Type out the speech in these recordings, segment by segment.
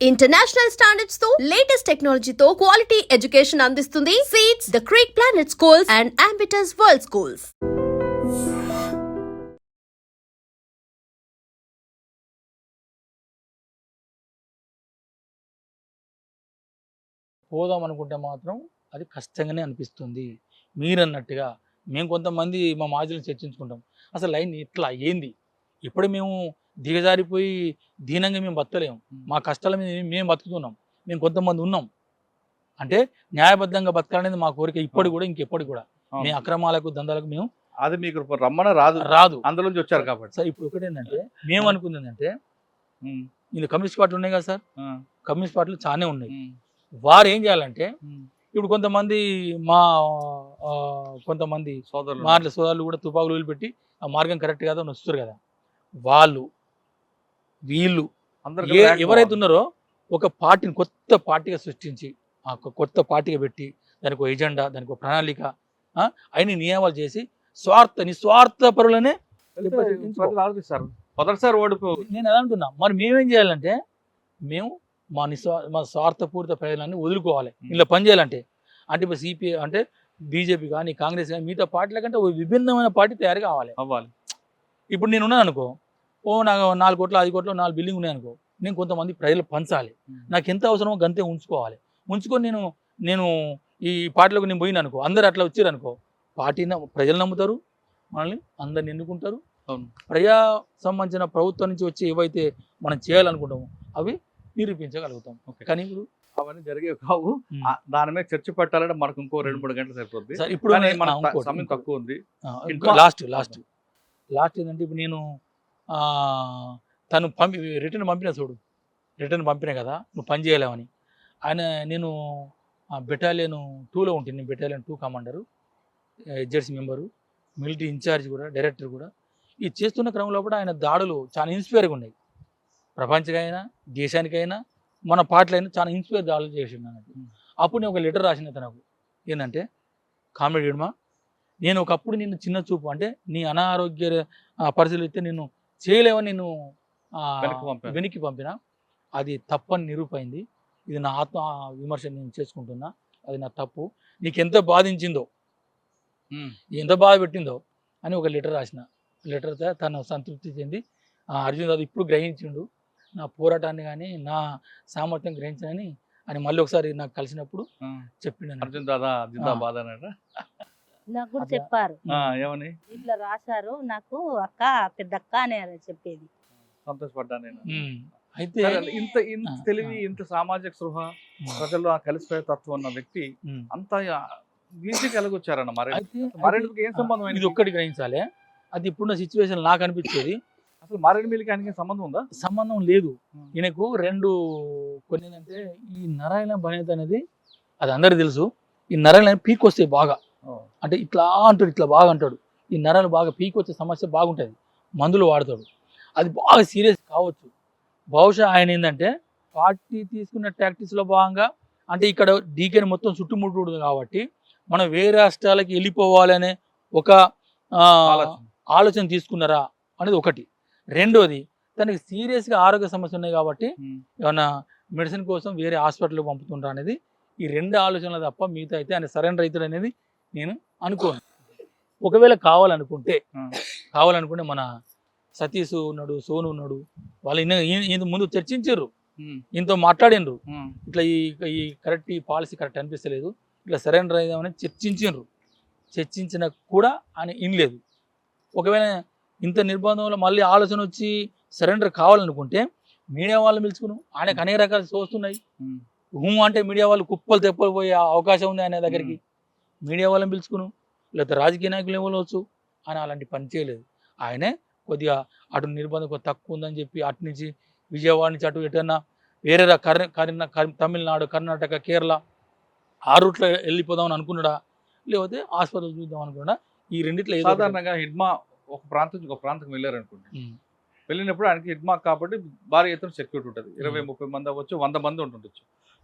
International స్టాండర్డ్స్తో latest టెక్నాలజీతో quality education అందిస్తుంది seats the creek planet schools and ambitious world schools పోదాం అనుకుంటే మాత్రం అది కష్టంగానే అనిపిస్తుంది. మీరన్నట్టుగా మేము కొంతమంది మా మాజీలను చర్చించుకుంటాం. అసలు లైన్ ఇట్లా ఏంది ఇప్పుడు మేము దిగజారిపోయి దీనంగా మేము బతకలేము మా కష్టాల మీద మేము బతుకుతున్నాం. మేము కొంతమంది ఉన్నాం. అంటే న్యాయబద్ధంగా బతకాలనేది మా కోరిక ఇప్పటి కూడా ఇంకెప్పటి కూడా. మీ అక్రమాలకు దందాలకు మేము అది మీకు రమ్మన రాదు. రాదు. అందులోంచి వచ్చారు కాబట్టి. సార్ ఇప్పుడు ఒకటి ఏంటంటే మేము అనుకుంది ఏంటంటే ఇందులో కమ్యూనిస్ట్ పార్టీలు ఉన్నాయి కదా సార్? కమ్యూనిస్ట్ పార్టీలు చాలానే ఉన్నాయి. వారు ఏం చేయాలంటే. ఇప్పుడు కొంతమంది మా కొంతమంది సోదరులు మార్ల సోదరులు కూడా తుపాకులు వదిలిపెట్టి ఆ మార్గం కరెక్ట్ కాదు అని వస్తారు కదా. వాళ్ళు వీళ్ళు అందరు ఎవరైతే ఉన్నారో ఒక పార్టీని కొత్త పార్టీగా సృష్టించి ఆ ఒక కొత్త పార్టీగా పెట్టి దానికి ఒక ఎజెండా దానికి ఒక ప్రణాళిక ఆ, అన్ని నియమాలు చేసి స్వార్థ నిస్వార్థ పరులనే మొదటిసారి ఓడిపో నేను అలా అంటున్నా. మరి మేమేం చేయాలంటే మేము మా నిస్వా మా స్వార్థపూరిత ప్రయోజనాన్ని వదులుకోవాలి. ఇలా పని చేయాలంటే అంటే ఇప్పుడు సిపిఐ అంటే బీజేపీ కానీ కాంగ్రెస్ కానీ మిగతా పార్టీల కంటే ఒక విభిన్నమైన పార్టీ తయారు కావాలి. అవ్వాలి. ఇప్పుడు నేను ఉన్నాను అనుకో ఓ నాకు నాలుగు కోట్లు ఐదు కోట్లు నాలుగు బిల్డింగ్ ఉన్నాయి అనుకో. నేను కొంతమంది ప్రజలు పంచాలి. నాకు ఎంత అవసరమో గంతే ఉంచుకోవాలి. ఉంచుకొని నేను నేను ఈ పార్టీలోకి నేను పోయిన అనుకో అందరు అట్లా వచ్చారు అనుకో పార్టీ ప్రజలు నమ్ముతారు మనల్ని అందరిని ఎన్నుకుంటారు. అవును. ప్రజా సంబంధించిన ప్రభుత్వం నుంచి వచ్చి ఏవైతే మనం చేయాలనుకుంటామో అవి నిరూపించగలుగుతాం. ఓకే. కానీ ఇప్పుడు అవన్నీ జరిగేవి కావు. దాని మీద చర్చ పెట్టాలంటే మనకు ఇంకో రెండు మూడు గంటలు సరిపోద్ది. సార్ ఇప్పుడు సమయం. తక్కువ ఉంది. Last last. లాస్ట్ ఏంటంటే ఇప్పుడు నేను తను పంపి రిటర్న్ పంపిన చూడు. రిటర్న్ పంపిన కదా నువ్వు పని చేయలేవని. ఆయన నేను బెటాలియన్ టూలో ఉంటుంది నేను battalion two commander SZC member military incharge కూడా డైరెక్టర్ కూడా. ఇది చేస్తున్న క్రమంలో కూడా ఆయన దాడులు చాలా ఇన్స్పైర్గా ఉన్నాయి. ప్రపంచకైనా దేశానికైనా మన పార్టీలైనా చాలా ఇన్స్పైర్ దాడులు చేసిండు అన్నట్టు అప్పుడు నేను ఒక లెటర్ రాసిన తనకు ఏంటంటే కామెడీ నేను ఒకప్పుడు నిన్ను చిన్న చూపు అంటే నీ అనారోగ్య పరిస్థితులు అయితే నిన్ను చేయలేవని నేను వెనక్కి పంపాను. అది తప్పని నిరూపైంది. ఇది నా ఆత్మ విమర్శ నేను చేసుకుంటున్నా. అది నా తప్పు. నీకు ఎంత బాధించిందో. ఎంత బాధ పెట్టిందో అని ఒక లెటర్ రాసిన. లెటర్ తను సంతృప్తి చెంది ఆ, అర్జున్ దాదా ఇప్పుడు గ్రహించిండు. నా పోరాటాన్ని కానీ నా సామర్థ్యం గ్రహించని అని మళ్ళీ ఒకసారి నాకు కలిసినప్పుడు చెప్పిండు. అర్జున్ దాదా అన్నట నాకు కూడా. చెప్పారు ఆ, ఏమని ఇట్లా రాశారు నాకు అక్క పెద్ద అక్క అనే చెప్పేది సంతోషపడ్డా నేను. అయితే ఇంత ఇంత తెలివి. ఇంత సామాజిక స్పృహ. ప్రజల్లో కలిసిపోయే తత్వం ఉన్న వ్యక్తి. అంత ఈజీగా ఎలాగొచ్చారన్న మరి మారేడుమిల్లికి ఏం సంబంధం ఇది? ఒక్కటి గ్రహించాలి అది ఇప్పుడున్న సిచ్యువేషన్ నాకు అనిపించేది అసలు మారేడుమిల్లికి ఆయనకి సంబంధం ఉందా సంబంధం లేదు. ఈయనకు రెండు కొన్ని ఏంటంటే ఈ నరాయణ బనేత అనేది అది అందరికి తెలుసు ఈ నరాయణ పీక్ వస్తాయి బాగా అంటే ఇట్లా అంటాడు ఇట్లా బాగా అంటాడు. ఈ నరాలు బాగా పీక్ వచ్చే సమస్య బాగుంటుంది. మందులు వాడతాడు. అది బాగా సీరియస్ కావచ్చు. బహుశా ఆయన ఏంటంటే పార్టీ తీసుకున్న టాక్టిక్స్లో భాగంగా అంటే ఇక్కడ డీకేని మొత్తం చుట్టుముట్టు కాబట్టి మనం వేరే రాష్ట్రాలకి వెళ్ళిపోవాలనే ఒక ఆలోచన. తీసుకున్నారా అనేది ఒకటి. రెండోది తనకి సీరియస్గా ఆరోగ్య సమస్య ఉన్నాయి కాబట్టి. ఏమన్నా మెడిసిన్ కోసం వేరే హాస్పిటల్కి పంపుతుండ్రా అనేది ఈ రెండు ఆలోచనలు తప్ప మిగతా అయితే ఆయన సరైన రైతుడు అనేది నేను అనుకోను. ఒకవేళ కావాలనుకుంటే. కావాలనుకుంటే మన సతీష్ ఉన్నాడు సోను ఉన్నాడు వాళ్ళు ఇంత ముందు చర్చించారు. ఇంత మాట్లాడిండ్రు ఉమ్. ఇట్లా ఈ ఈ కరెక్ట్ ఈ పాలసీ కరెక్ట్ అనిపిస్తలేదు. ఇట్లా సరెండర్ అయిదామని చర్చించిండ్రు. చర్చించిన కూడా ఆయన ఇనలేదు. ఒకవేళ ఇంత నిర్బంధంలో మళ్ళీ ఆలోచన వచ్చి సరెండర్ కావాలనుకుంటే మీడియా వాళ్ళు పిలుచుకును ఆయనకు అనేక రకాల చూస్తున్నాయి ఉమ్. హూ అంటే మీడియా వాళ్ళు కుప్పలు తెప్పలు పోయే అవకాశం ఉంది ఆయన దగ్గరికి. మీడియా వాళ్ళని పిలుచుకును లేకపోతే రాజకీయ నాయకులు ఇవ్వచ్చు ఆయన అలాంటి పని చేయలేదు ఆయనే కొద్దిగా అటు నిర్బంధం తక్కువ ఉందని చెప్పి అటు నుంచి విజయవాడ నుంచి అటు ఎటన్నా వేరే కర్ణ కర్ణ కర్- తమిళనాడు కర్ణాటక కేరళ ఆ రూట్లో వెళ్ళిపోదామని అనుకున్నాడా లేకపోతే హాస్పిటల్ చూద్దాం అనుకున్నాడా ఈ రెండిట్లో. సాధారణంగా హిడ్మా ఒక ప్రాంతం నుంచి ఒక ప్రాంతం వెళ్ళారనుకోండి. వెళ్ళినప్పుడు ఆయనకి హిడ్మా కాబట్టి భారీ ఎత్తున సెక్యూరిటీ ఉంటుంది ఇరవై. ముప్పై మంది అవ్వచ్చు వంద మంది ఉంటుండొచ్చు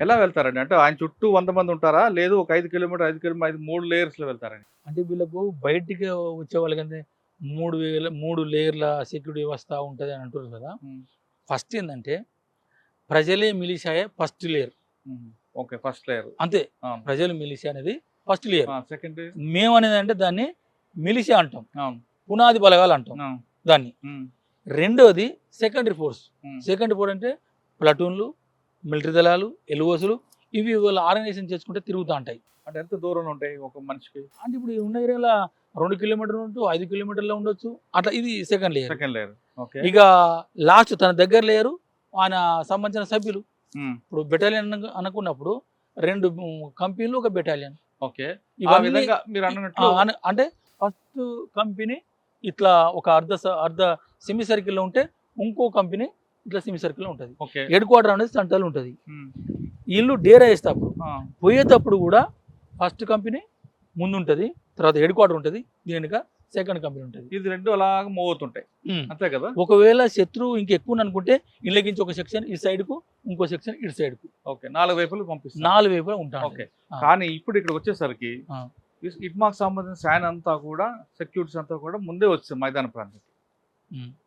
ఎలా వెళ్తారండి? అంటే ఆయన చుట్టూ వంద మంది ఉంటారా? లేదు ఒక ఐదు కిలోమీటర్ ఐదు కిలోమీటర్ ఐదు మూడు లేయర్స్లో వెళ్తారండి. అంటే వీళ్ళకు బయటికి వచ్చే వాళ్ళకంటే మూడు వేల మూడు లేయర్ల సెక్యూరిటీ వ్యవస్థ ఉంటుంది అని అంటున్నారు కదా. ఫస్ట్ ఏంటంటే ప్రజలే మిలిషాయే first layer okay first layer అంతే. ప్రజలు మిలిషియా అనేది ఫస్ట్ లేయర్ సెకండ్ మేము అనేది అంటే దాన్ని మిలిషియా అంటాం. పునాది బలగాలు అంటాం. దాన్ని. రెండోది సెకండరీ ఫోర్స్. సెకండరీ ఫోర్స్ అంటే ప్లటూన్లు మిలిటరీ దళాలు ఎలువసులు ఇవి వాళ్ళ ఆర్గనైజేషన్ చేసుకుంటే తిరుగుతూ ఉంటాయి. అంటే ఎంత దూరం ఉంటాయి ఒక మనిషికి? అంటే ఇప్పుడు ఉన్న ఏరియాలో రెండు కిలోమీటర్లు ఉంటూ ఐదు కిలోమీటర్లో ఉండొచ్చు. అట్లా ఇది సెకండ్ లేయర్ సెకండ్ లేయర్ ఇక లాస్ట్ తన దగ్గర లేయరు ఆయన సంబంధించిన సభ్యులు. ఉమ్, ఇప్పుడు బెటాలియన్ అనుకున్నప్పుడు రెండు కంపెనీలు ఒక బెటాలియన్ ఓకే అంటే ఫస్ట్ కంపెనీ ఇట్లా ఒక అర్ధ అర్ధ సెమీ సర్కిల్లో ఉంటే ఇంకో కంపెనీ ఇట్లా సెమీ సర్కిల్లో ఉంటుంది హెడ్ క్వార్టర్ అనేది సెంట్రల్ ఉంటుంది. ఇల్లు డేరా వేసేటప్పుడు పోయేటప్పుడు కూడా ఫస్ట్ కంపెనీ ముందు ఉంటుంది తర్వాత హెడ్ క్వార్టర్ ఉంటుంది దీనిక సెకండ్ కంపెనీ ఉంటుంది. ఇది రెండు అలాగ మూవ్ అవుతుంటాయి. అంతే కదా? ఒకవేళ శత్రువు ఇంకెక్కువ అనుకుంటే ఇళ్ళకించి ఒక సెక్షన్ ఈ side కు ఇంకో సెక్షన్ ఇటు side కు ఓకే. నాలుగు వైపులు పంపిస్తాం నాలుగు వైపులా ఉంటాను ఓకే. కానీ ఇప్పుడు ఇక్కడ వచ్చేసరికి ఆ. ఇస్- ఇట్మాక్ సంబంధించిన శాన్ అంతా కూడా సెక్యూరిటీస్ అంతా కూడా ముందే వచ్చింది మైదాన ప్రాంతం.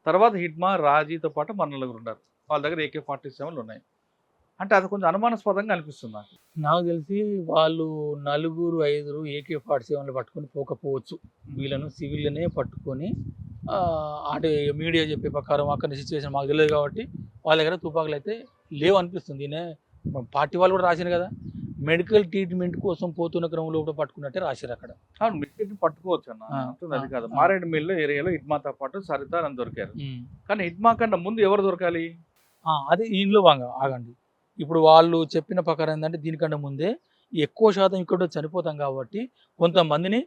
తర్వాత హిడ్మా రాజీతో పాటు మన నలుగురు ఉన్నారు. వాళ్ళ దగ్గర ఏకే ఫార్టీ సెవెన్లు ఉన్నాయి. అంటే అది కొంచెం అనుమానాస్పదంగా అనిపిస్తుంది నాకు. నాకు తెలిసి వాళ్ళు నలుగురు ఐదుగురు ఏకే ఫార్టీ సెవెన్లు పట్టుకొని పోకపోవచ్చు. వీళ్ళను సివిల్నే పట్టుకొని అంటే మీడియా చెప్పే ప్రకారం అక్కడ సిచ్యువేషన్ మాకు తెలియదు కాబట్టి వాళ్ళ దగ్గర తుపాకులు అయితే లేవు అనిపిస్తుంది. పార్టీ వాళ్ళు కూడా రాశారు కదా. మెడికల్ ట్రీట్మెంట్ కోసం పోతున్న క్రమంలో కూడా పట్టుకున్నట్టే రాశారు అక్కడ. అవును పట్టుకోవచ్చు అన్న. అది కాదు. ఆ. మారేడు మిల్లు ఏరియాలో హిడ్మాతో పాటు సరిత అని దొరికారు కానీ హిడ్మా కన్నా ముందు ఎవరు దొరకాలి? ఆ, అదే ఈయనలో భాగంగా ఆగండి. ఇప్పుడు వాళ్ళు చెప్పిన ప్రకారం ఏంటంటే దీనికంటే ముందే ఎక్కువ శాతం ఇక్కడ చనిపోతాం కాబట్టి కొంతమందిని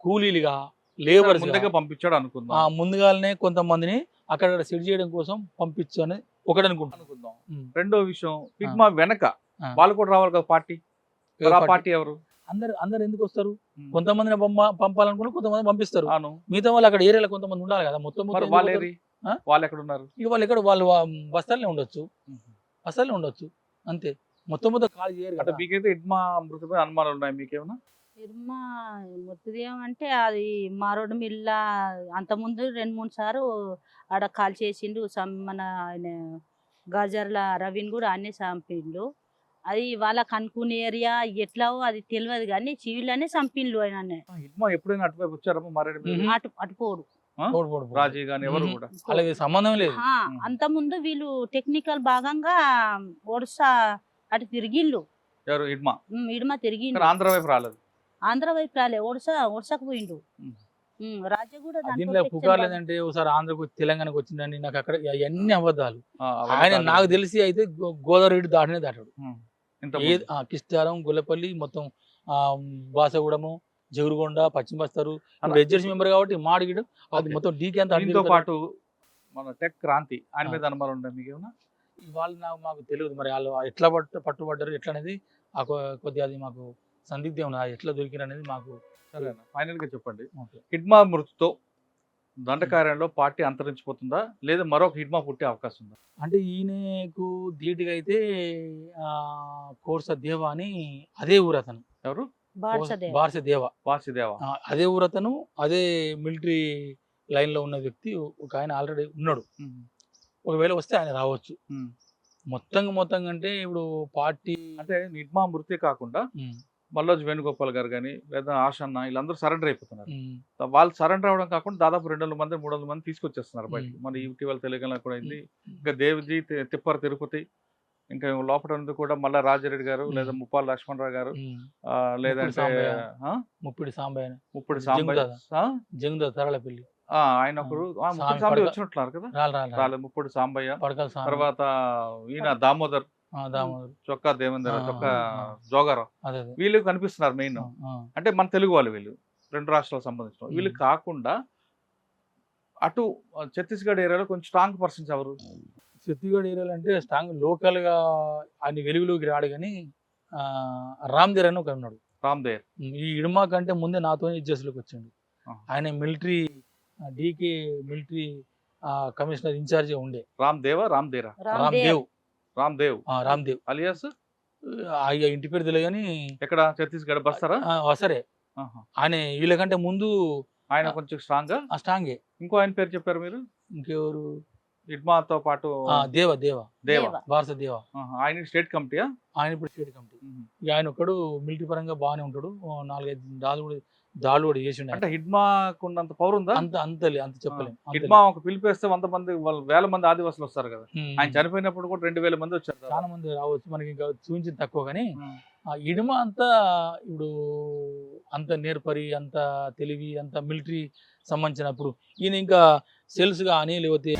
కూలీలుగా లేబర్ ముందుగా పంపించాడు అనుకుందాం. ముందుగానే కొంతమందిని అక్కడ సెట్ చేయడం కోసం పంపించు అని ఒకటి అనుకుంటాను అనుకుందాం. రెండో విషయం హిడ్మా వెనక. వాళ్ళు కూడా రావాలి కదా పార్టీ? పార్టీ? ఎవరు? అందరు అందరు ఎందుకు వస్తారు. కొంతమందిని పంప పంపాలనుకుని కొంతమంది పంపిస్తారు. అవును. మిగతా వాళ్ళు అక్కడ ఏరియాలో కొంతమంది ఉండాలి కదా మొత్తం వాళ్ళు ఎక్కడ ఉన్నారు ఇక వాళ్ళు ఎక్కడ? వాళ్ళు బస్తాలనే ఉండొచ్చు. బస్తాలనే ఉండొచ్చు. అంతే. మొత్తం మొత్తం కాల్ చేయరు కదా. మీకైతే హిడ్మా మృతమైన అనుమానాలు ఉన్నాయి మీకేమన్నా? నిర్మా ముత్తుదేం అంటే అది మారోడు మిల్ల అంతకుముందు రెండు మూడు సార్లు ఆడ కాల్ చేసిండు. మన ఆయన గజర్ల రవిని కూడా అన్నీ చంపిండు. అది వాళ్ళకి అనుకునే ఏరియా ఎట్లావో అది తెలియదు కానీ సివిల్లోనే చంపిండు ఆయన హిడ్మా ఎప్పుడైనా అటువైపు వచ్చారమ్మా మారేడు మీద? మ్మ్. అటు అటుపోడు పోడు, పోడు, పోడు. రాజీ గాని ఎవరు మ్మ్. కూడా? అలాగే సంబంధం లేదు. ఆ, అంతకుముందు వీళ్ళు టెక్నికల్ భాగంగా ఒడిసా అటు తిరిగిళ్ళు ఎవరు? ఇడుమ? తిరిగిండు కానీ ఆంధ్ర వైపు రాలేదు. ఆంధ్ర వైపు రాలే ఒడిసా ఒడిసాకు పోయిండు దాంట్లో పుకార్లు ఏంటంటే ఒకసారి ఆంధ్రకు తెలంగాణకు వచ్చిందని నాకు అక్కడ అవన్నీ అబద్ధాలు. ఆయన. నాకు తెలిసి అయితే గోదావరి ఇటు దాటనే దాటాడు. కిష్టారం గొల్లపల్లి మొత్తం బాసగూడము జగురుగొండ పశ్చిమ బస్తారు. ఎడ్జెస్ మెంబర్ కాబట్టి మాడిగిడు అది. మొత్తం డీకే అంతా దీంతో పాటు మన టెక్ క్రాంతి ఆయన మీద అనుమానం ఉంటాయి మీకు ఏమన్నా? వాళ్ళు నాకు మాకు తెలియదు మరి వాళ్ళు ఎట్లా పట్టు పట్టుబడ్డారు ఎట్లా అనేది కొద్దిగా అది మాకు సందిగ్ధం ఉన్నది ఎట్లా దొరికిరు అనేది మాకు సరేనా ఫైనల్గా చెప్పండి. ఓకే. హిడ్మా మృతితో దండకార్యంలో పార్టీ అంతరించిపోతుందా? లేదా మరొక హిడ్మా పుట్టే అవకాశం ఉందా? అంటే ఈయనకు ధీటుగా అయితే ఆ, కోర్స దేవ అని అదే ఊరు అతను ఎవరు బాడ్సదే బార్స దేవ. వాసుదేవ ఆ, అదే ఊరు అతను అదే మిలిటరీ లైన్లో ఉన్న వ్యక్తి ఒక ఆయన ఆల్రెడీ ఉన్నాడు. ఒకవేళ వస్తే ఆయన రావచ్చు. మొత్తంగా మొత్తంగా అంటే ఇప్పుడు పార్టీ అంటే హిడ్మా మృతి కాకుండా మల్లోజ్ వేణుగోపాల్ గారు కానీ లేదా ఆశన్న వీళ్ళందరూ సరెండర్ అయిపోతున్నారు. వాళ్ళు సరెండర్ అవడం కాకుండా దాదాపు రెండు వందల మంది మూడు వందల మంది తీసుకొచ్చేస్తున్నారు బయటకు. మన ఇటీవల తెలంగాణ కూడా అయింది. ఇంకా దేవిజీ తిప్పర తిరుపతి ఇంకా లోపల ఉంది కూడా మళ్ళా రాజారెడ్డి గారు. లేదా ముప్పాల లక్ష్మణరావు గారు లేదంటే? ముప్పిడి సాంబయ్య. ముప్పుడు సాంబయ్య. తరళపల్లి. ఆయన ఒకరు. ముప్పుడు సాంబయ్య వచ్చినట్లున్నారు కదా. రాలేదు ముప్పుడు సాంబయ్య. తర్వాత ఈయన దామోదర్. చొక్కా దేవేందర్ చొక్కా. జోగారావు. వీళ్ళు కనిపిస్తున్నారు మెయిన్. అంటే మన తెలుగు వాళ్ళు వీళ్ళు రెండు రాష్ట్రాలకు సంబంధించిన వాళ్ళు. కాకుండా అటు ఛత్తీస్గఢ్ ఏరియాలో కొంచెం స్ట్రాంగ్ పర్సన్స్ ఎవరు? ఛత్తీస్గఢ్ ఏరియాలో అంటే స్ట్రాంగ్ లోకల్గా ఆయన వెలుగులోకి రాడు కానీ ఆ, రామ్ దేర్ అని ఒక ఉన్నాడు. రామ్ దేర్ ఈ ఇడుమా కంటే ముందే నాతోనే ఇజ్జస్లోకి వచ్చిండు. ఆయన military DK military commissioner incharge ఉండే. రామ్ దేవా? రామ్ దేరా? రామ్ రామ్దేవ్ దేవ్. రామ్ దేవ్ ఆ, రామ్ దేవ్ అలియాస్ ఇక ఇంటి పేరు తెలియదు కానీ ఎక్కడ? ఛత్తీస్గఢ్ బస్తారా? ఆ, సరే. ఆయన వీళ్ళకంటే ముందు ఆయన కొంచెం స్ట్రాంగ్? ఆ స్ట్రాంగే. ఇంకో ఆయన పేరు చెప్పారు మీరు? ఇంకెవరు? ఇడ్మాతో పాటు ఆ, దేవ దేవ. దేవ. దేవ. భారత దేవ. ఆయన స్టేట్ కమిటీయా? ఆయన ఇప్పుడు స్టేట్ కమిటీ. ఆయన ఒకడు మిలిటరీ పరంగా బాగానే ఉంటాడు. నాలుగైదు కూడా దాడులు కూడా చేసి అంటే హిడ్మాకు ఉన్నంత పవర్ ఉందా? అంత అంత అంత చెప్పలేం అంత హిడ్మా ఒక పిలిపేస్తే వంద మంది వాళ్ళు వేల మంది ఆదివాసులు వస్తారు కదా. ఆయన చనిపోయినప్పుడు కూడా రెండు వేల మంది వచ్చారు చాలా మంది రావచ్చు మనకి ఇంకా చూపించింది తక్కువ కానీ. ఆ ఇడుమ అంతా ఇప్పుడు అంత నేర్పరి అంత తెలివి అంత మిలిటరీ సంబంధించినప్పుడు ఈయన ఇంకా సెల్స్ కానీ లేకపోతే